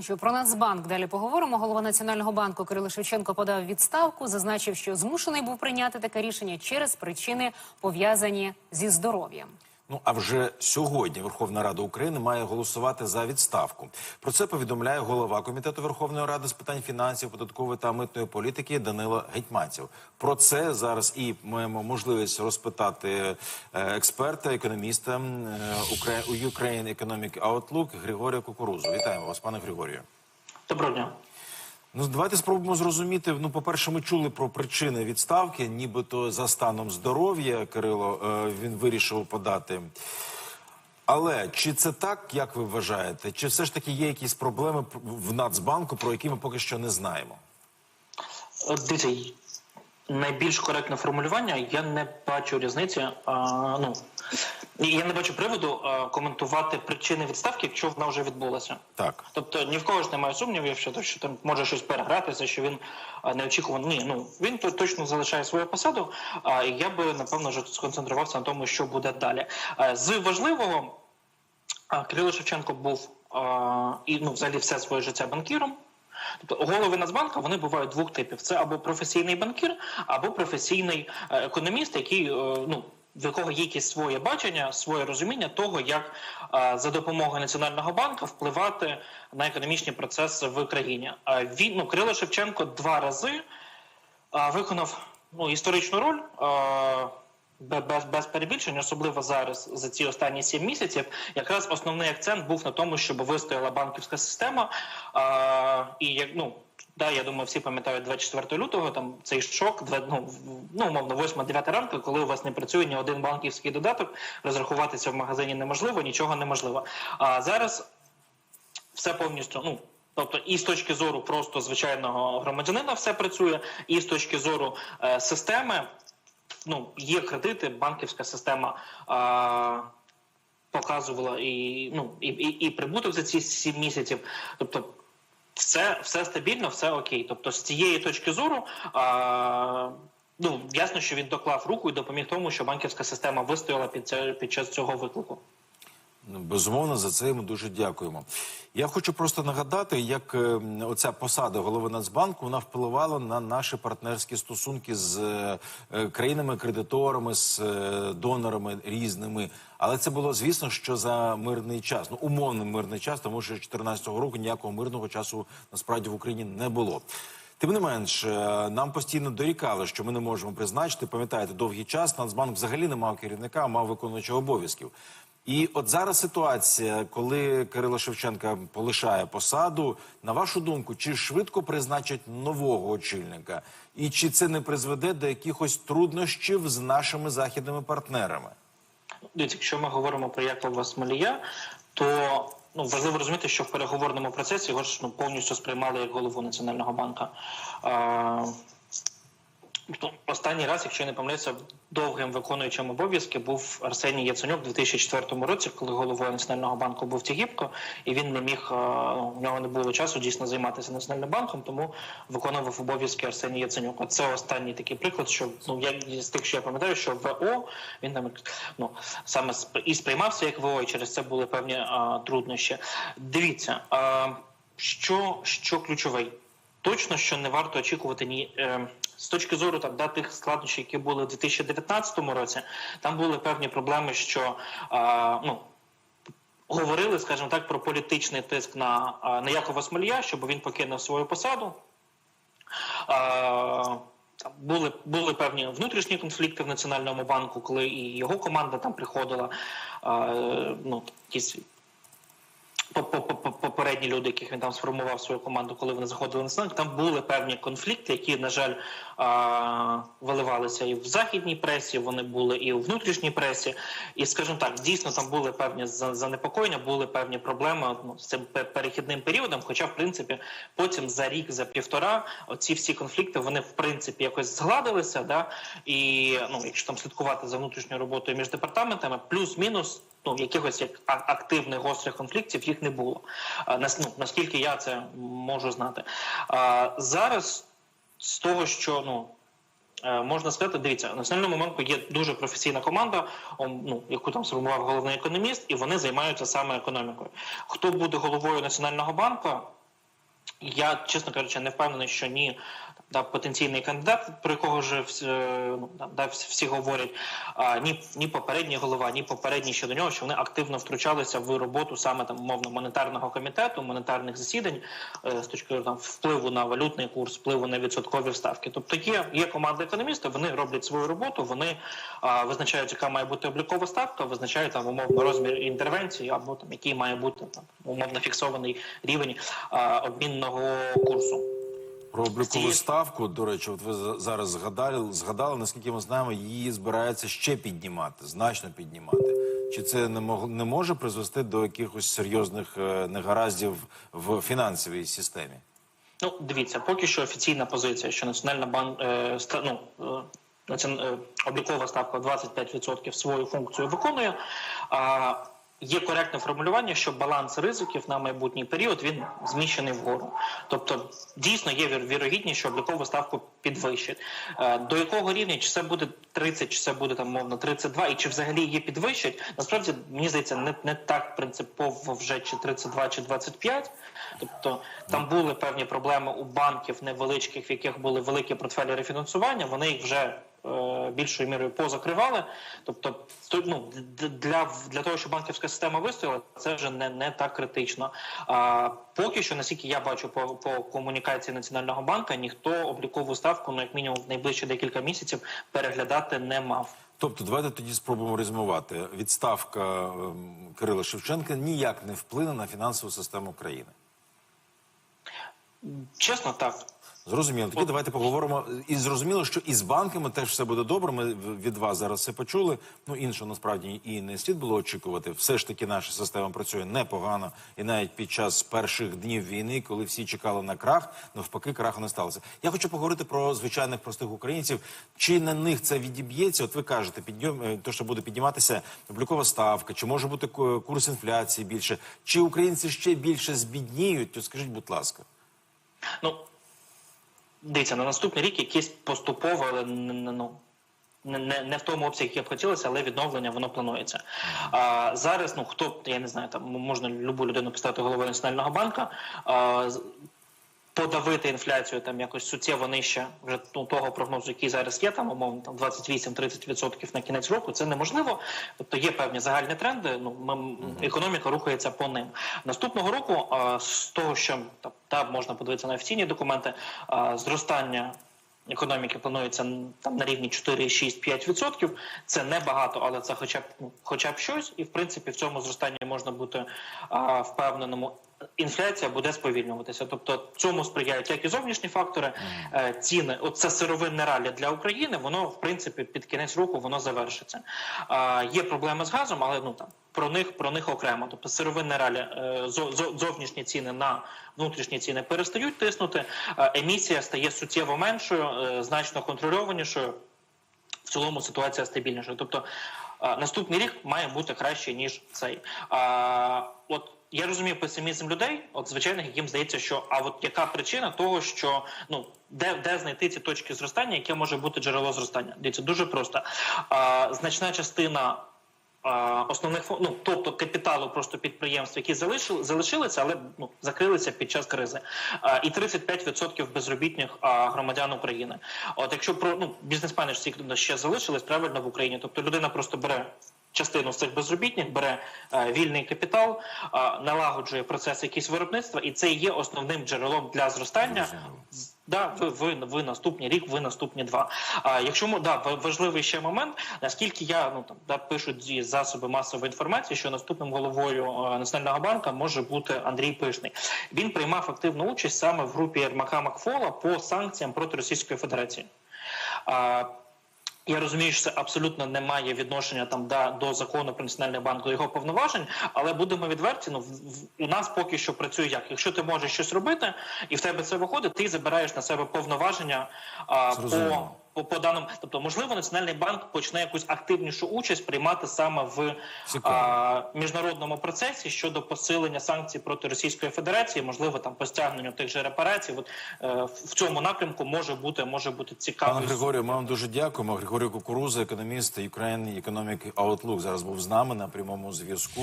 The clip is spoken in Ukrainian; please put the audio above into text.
Що про Нацбанк далі поговоримо. Голова Національного банку Кирило Шевченко подав відставку, зазначив, що змушений був прийняти таке рішення через причини пов'язані зі здоров'ям. Ну а вже сьогодні Верховна Рада України має голосувати за відставку. Про це повідомляє голова комітету Верховної Ради з питань фінансів, податкової та митної політики Данило Гетьманцев. Про це зараз і маємо можливість розпитати е, експерта, економіста е, Ukra- Ukraine Economic Outlook Григорія Кукурузу. Вітаємо вас, пане Григорію. Доброго дня. Ну, давайте спробуємо зрозуміти. Ну, по-перше, ми чули про причини відставки, нібито за станом здоров'я Кирило е, він вирішив подати. Але чи це так, як ви вважаєте? Чи все ж таки є якісь проблеми в Нацбанку, про які ми поки що не знаємо? От Дивіться, найбільш коректне формулювання. Я не бачу різниці. А, ну і я не бачу приводу а, коментувати причини відставки, якщо вона вже відбулася. Так. Тобто ні в кого ж немає сумнівів, що, що там може щось перегратися, що він а, неочікувано. Ні, ну він то точно залишає свою посаду. А і я би напевно вже сконцентрувався на тому, що буде далі. А, з важливого а, Кирило Шевченко був і ну, взагалі все своє життя банкіром. Тобто голови Нацбанка вони бувають двох типів: це або професійний банкір, або професійний е, економіст, який е, ну. В якого є якесь своє бачення, своє розуміння того, як е, за допомогою національного банку впливати на економічні процеси в країні. Він ну Кирило Шевченко два рази е, виконав ну історичну роль. Е, без, без перебільшень, особливо зараз за ці останні сім місяців, якраз основний акцент був на тому, щоб вистояла банківська система. А, і як ну. Да, я думаю, всі пам'ятають 24 лютого. Там цей шок, ну, ну умовно, 8-9 ранку, коли у вас не працює ні один банківський додаток, розрахуватися в магазині неможливо, нічого неможливо. А зараз все повністю, ну. Тобто, і з точки зору просто звичайного громадянина все працює, і з точки зору е, системи, ну є кредити, банківська система а, показувала і ну і, і, і прибуток за ці сім місяців. Тобто, все, все стабільно, все окей. Тобто, з цієї точки зору. А, Ну, ясно, що він доклав руку і допоміг тому, що банківська система вистояла під це під час цього виклику. Ну, Безумовно, за це йому дуже дякуємо. Я хочу просто нагадати, як е, оця посада голови Нацбанку вона впливала на наші партнерські стосунки з е, е, країнами-кредиторами, з донорами різними. Але це було звісно, що за мирний час, ну умовний мирний час, тому що 2014 року ніякого мирного часу насправді в Україні не було. Тим не менш, нам постійно дорікали, що ми не можемо призначити. Пам'ятаєте, довгий час Нацбанк взагалі не мав керівника, мав виконуючого обов'язків. І от зараз ситуація, коли Кирило Шевченка полишає посаду, на вашу думку, чи швидко призначать нового очільника, і чи це не призведе до якихось труднощів з нашими західними партнерами? Якщо ми говоримо про Якова Смолія, то ну важливо розуміти, що в переговорному процесі його ж ну, повністю сприймали як голову національного банка. Тобто Останній раз, якщо я не помиляюся, довгим виконуючим обов'язки був Арсеній Яценюк у 2004 році, коли головою національного банку був Тігіпко, і він не міг ну, в нього не було часу дійсно займатися національним банком, тому виконував обов'язки Арсеній Яценюк. А це останній такий приклад, що ну я з тих, що я пам'ятаю, що ВО він там ну саме і сприймався як ВО, і через це були певні а, труднощі. Дивіться, а, що, що ключовий. Точно, що не варто очікувати ні е, з точки зору так, да, тих складнощів, які були у 2019 році. Там були певні проблеми, що е, ну. Говорили, скажімо так, про політичний тиск на, на Якова Смолія, щоб він покинув свою посаду. А, там були, були певні внутрішні конфлікти в Національному банку, коли і його команда там приходила. А, ну, якісь по- по- по- попередні люди, яких він там сформував свою команду, коли вони заходили на сцену, там були певні конфлікти, які, на жаль, а, виливалися і в західній пресі, вони були і у внутрішній пресі. І, скажімо так, дійсно там були певні за- занепокоєння, були певні проблеми ну, з цим перехідним періодом. Хоча, в принципі, потім за рік, за півтора, оці всі конфлікти вони в принципі якось згладилися. Да? І ну, якщо там слідкувати за внутрішньою роботою між департаментами, плюс-мінус. Ну, якихось як активних гострих конфліктів їх не було. Ну, наскільки я це можу знати. А, зараз з того, що ну. е, Можна сказати, дивіться, на національному банку є дуже професійна команда, ом, ну яку там сформував головний економіст, і вони займаються саме економікою. Хто буде головою національного банку? Я, чесно кажучи, не впевнений, що ні да, потенційний кандидат, про якого вже всі, е, ну, да, всі, говорять, а, ні, ні попередній голова, ні попередній щодо нього, що вони активно втручалися в роботу саме там умовно монетарного комітету, монетарних засідань е, з точки там впливу на валютний курс, впливу на відсоткові ставки. Тобто є, є команда економістів, вони роблять свою роботу, вони а, визначають, яка має бути облікова ставка, визначають там умовно розмір інтервенції, або там який має бути там умовно фіксований рівень а, обмінного курсу. Про облікову ставку, до речі, от ви за- зараз згадали, згадали, наскільки ми знаємо, її збирається ще піднімати, значно піднімати. Чи це не мог не може призвести до якихось серйозних е, негараздів в фінансовій системі? Ну, дивіться, поки що офіційна позиція, що Національна банк е, ста, ну, е, е, облікова ставка в 25% свою функцію виконує. А є коректне формулювання, що баланс ризиків на майбутній період він зміщений вгору. Тобто, дійсно є вірогідність, що облікову ставку підвищить. Е, до якого рівня, чи це буде 30, чи це буде там мовно 32, і чи взагалі її підвищать, насправді мені здається, не, не так принципово вже чи 32, чи 25. Тобто там були певні проблеми у банків невеличких, в яких були великі портфелі рефінансування. Вони їх вже більшою мірою позакривали. Тобто, ну, для, для того, щоб банківська система вистояла, це вже не, не так критично. А поки що, наскільки я бачу по, по комунікації Національного банку, ніхто облікову ставку, ну як мінімум в найближчі декілька місяців, переглядати не мав. Тобто, давайте тоді спробуємо резюмувати. Відставка ем, Кирила Шевченка ніяк не вплине на фінансову систему країни. Чесно, так. Зрозуміло. Тоді давайте поговоримо. І зрозуміло, що і з банками теж все буде добре. Ми від вас зараз все почули. Ну іншого насправді і не слід було очікувати. Все ж таки, наша система працює непогано, і навіть під час перших днів війни, коли всі чекали на крах, навпаки, краху не сталося. Я хочу поговорити про звичайних простих українців. Чи на них це відіб'ється? От ви кажете, підйом е, то, що буде підніматися облікова ставка, чи може бути курс інфляції більше, чи українці ще більше збідніють? То скажіть, будь ласка. Ну, дивіться, на наступний рік якісь поступово, але ну, не, не, в тому обсязі, як хотілося, але відновлення воно планується. А, зараз, ну хто я не знаю, там можна любу людину поставити головою національного банка. А, Подавити інфляцію там якось суттєво нижче вже ну, того прогнозу, який зараз є, там умовно там 28-30% на кінець року. Це неможливо. Тобто є певні загальні тренди. Ну ми, економіка рухається по ним. Наступного року а, з того, що та, та можна подивитися на офіційні документи, а, зростання. Економіки планується там на рівні 4-6-5%. Це небагато, але це хоча б ну, хоча б щось, і в принципі в цьому зростанні можна бути а, впевненому. Інфляція буде сповільнюватися, тобто цьому сприяють як і зовнішні фактори, е, ціни. От це сировинне ралі для України. Воно в принципі під кінець року воно завершиться. Є проблеми з газом, але ну там про них про них окремо. Тобто сировинне ралі е, зо- зо- зовнішні ціни на внутрішні ціни перестають тиснути. е, Емісія стає суттєво меншою, значно контрольованішою. В цілому ситуація стабільніша. Тобто наступний рік має бути краще ніж цей. От я розумію песимізм людей, от звичайних, яким здається, що а от яка причина того, що ну де, де знайти ці точки зростання, яке може бути джерело зростання? Дивіться, дуже просто. А, значна частина. Основних ну, тобто капіталу просто підприємств, які залишили залишилися, але ну закрилися під час кризи, а, і 35% безробітних а, громадян України. От якщо про ну бізнесмени ж ці ще залишились правильно в Україні, тобто людина просто бере. Частину з цих безробітних бере е, вільний капітал, е, налагоджує процес якісь виробництва, і це є основним джерелом для зростання. Да, ви, ви, ви наступний рік, ви наступні два. А якщо мо- да, важливий ще момент, наскільки я ну там да пишуть зі засоби масової інформації, що наступним головою е, національного банку може бути Андрій Пишний. Він приймав активну участь саме в групі Єрмака Макфола по санкціям проти Російської Федерації. А, я розумію, що це абсолютно не має відношення там да, до закону про національний банк до його повноважень, але будемо відверті. Ну в, в- у нас поки що працює як. Якщо ти можеш щось робити, і в тебе це виходить, ти забираєш на себе повноваження а, по, по даному. Тобто, можливо, національний банк почне якусь активнішу участь приймати саме в а, міжнародному процесі щодо посилення санкцій проти Російської Федерації, можливо, там по стягненню тих же репарацій. От е, в- цьому напрямку може бути може бути цікаво. Пане Григорію, ми вам дуже дякуємо. Григорій Кукуруза, економіст Ukraine Economic Outlook, зараз був з нами на прямому зв'язку.